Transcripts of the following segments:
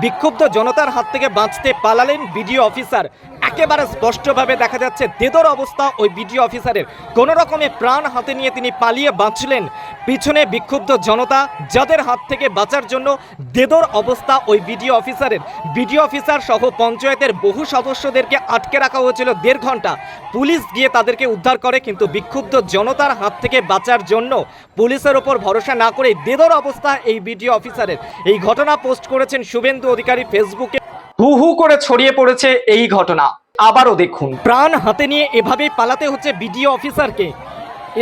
বিক্ষুব্ধ জনতার হাত থেকে বাঁচতে পালালেন বিডিও অফিসার একেবারে স্পষ্টভাবে দেখা যাচ্ছে দেদর অবস্থা ওই বিডিও অফিসারের। কোনো রকমে প্রাণ হাতে নিয়ে তিনি পালিয়ে বাঁচলেন। পিছনে বিক্ষুব্ধ জনতা, যাদের হাত থেকে বাঁচার জন্য দেদর অবস্থা ওই বিডিও অফিসারের। বিডিও অফিসার সহ পঞ্চায়েতের বহু সদস্যদেরকে আটকে রাখা হয়েছিল দেড় ঘণ্টা পুলিশ গিয়ে তাদেরকে উদ্ধার করে, কিন্তু বিক্ষুব্ধ জনতার হাত থেকে বাঁচার জন্য পুলিশের ওপর ভরসা না করে দেদর অবস্থা এই বিডিও অফিসারের। এই ঘটনা পোস্ট করেছেন শুভেন্দু অধিকারী ফেসবুকে। হু হু করে ছড়িয়ে পড়েছে এই ঘটনা। আবারও দেখুন। প্রাণ হাতে নিয়ে এভাবেই পালাতে হচ্ছে বিডিও অফিসারকে।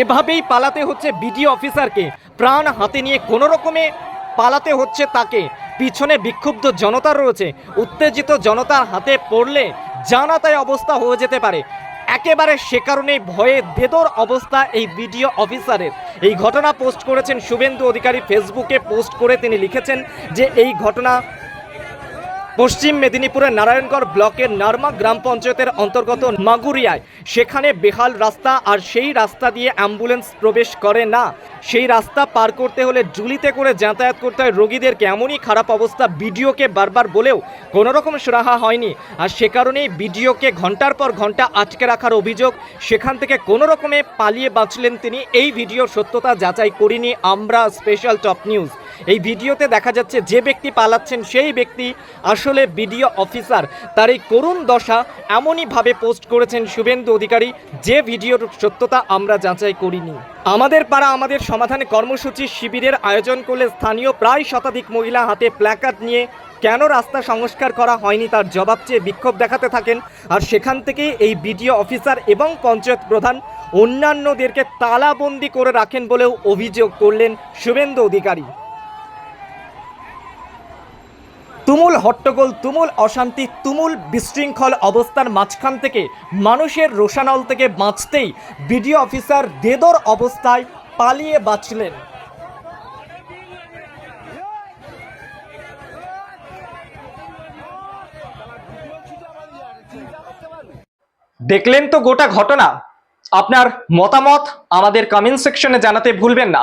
এভাবেই পালাতে হচ্ছে বিডিও অফিসারকে। প্রাণ হাতে নিয়ে কোনো রকমে পালাতে হচ্ছে তাকে। পিছনে বিক্ষুব্ধ জনতা রয়েছে। উত্তেজিত জনতার হাতে পড়লে জানাতায় অবস্থা হয়ে যেতে পারে। একেবারে সে কারণেই ভয়ে দেদর অবস্থা এই বিডিও অফিসারের। এই ঘটনা পোস্ট করেছেন শুভেন্দু অধিকারী। ফেসবুকে পোস্ট করে তিনি লিখেছেন যে এই ঘটনা পশ্চিম মেদিনীপুরের নারায়ণগড় ব্লকের নারমা গ্রাম পঞ্চায়েতের অন্তর্গত মাগুরিয়ায়। সেখানে বেহাল রাস্তা আর সেই রাস্তা দিয়ে অ্যাম্বুলেন্স প্রবেশ করে না। সেই রাস্তা পার করতে হলে জুলিতে করে যাতায়াত করতে হয় রোগীদেরকে। এমনই খারাপ অবস্থা বিডিওকে বারবার বলেও কোনো রকম সুরাহা হয়নি। আর সে কারণেই বিডিওকে ঘণ্টার পর ঘণ্টা আটকে রাখার অভিযোগ সেখান থেকে কোনো রকমে পালিয়ে বাঁচলেন তিনি। এই ভিডিওর সত্যতা যাচাই করিনি আমরা স্পেশাল টপ নিউজ। এই ভিডিওতে দেখা যাচ্ছে যে ব্যক্তি পালাচ্ছেন সেই ব্যক্তি আসলে বিডিও অফিসার। তার এই করুণ দশা এমনইভাবে পোস্ট করেছেন শুভেন্দু অধিকারী, যে ভিডিওর সত্যতা আমরা যাচাই করিনি। আমাদের পাড়া আমাদের সমাধানে কর্মসূচি শিবিরের আয়োজন করলে স্থানীয় প্রায় শতাধিক মহিলা হাতে প্ল্যাকার্ড নিয়ে কেন রাস্তা সংস্কার করা হয়নি তার জবাব চেয়ে বিক্ষোভ দেখাতে থাকেন। আর সেখান থেকেই এই বিডিও অফিসার এবং পঞ্চায়েত প্রধান অন্যান্যদেরকে তালাবন্দি করে রাখেন বলেও অভিযোগ করলেন শুভেন্দু অধিকারী। তুমুল হট্টগোল, তুমুল অশান্তি, তুমুল বিশৃঙ্খল অবস্থার মাঝখান থেকে মানুষের রোশানল থেকে বাঁচতেই বিডিও অফিসার দেদর অবস্থায় পালিয়ে বাঁচলেন। দেখলেন তো গোটা ঘটনা? আপনার মতামত আমাদের কমেন্ট সেকশনে জানাতে ভুলবেন না।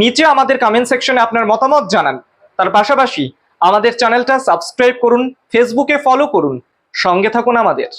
নিচে আমাদের কমেন্ট সেকশনে আপনার মতামত জানান। তার পাশাপাশি আমাদের চ্যানেলটা সাবস্ক্রাইব করুন ফেসবুকে ফলো করুন। সঙ্গে থাকুন আমাদের।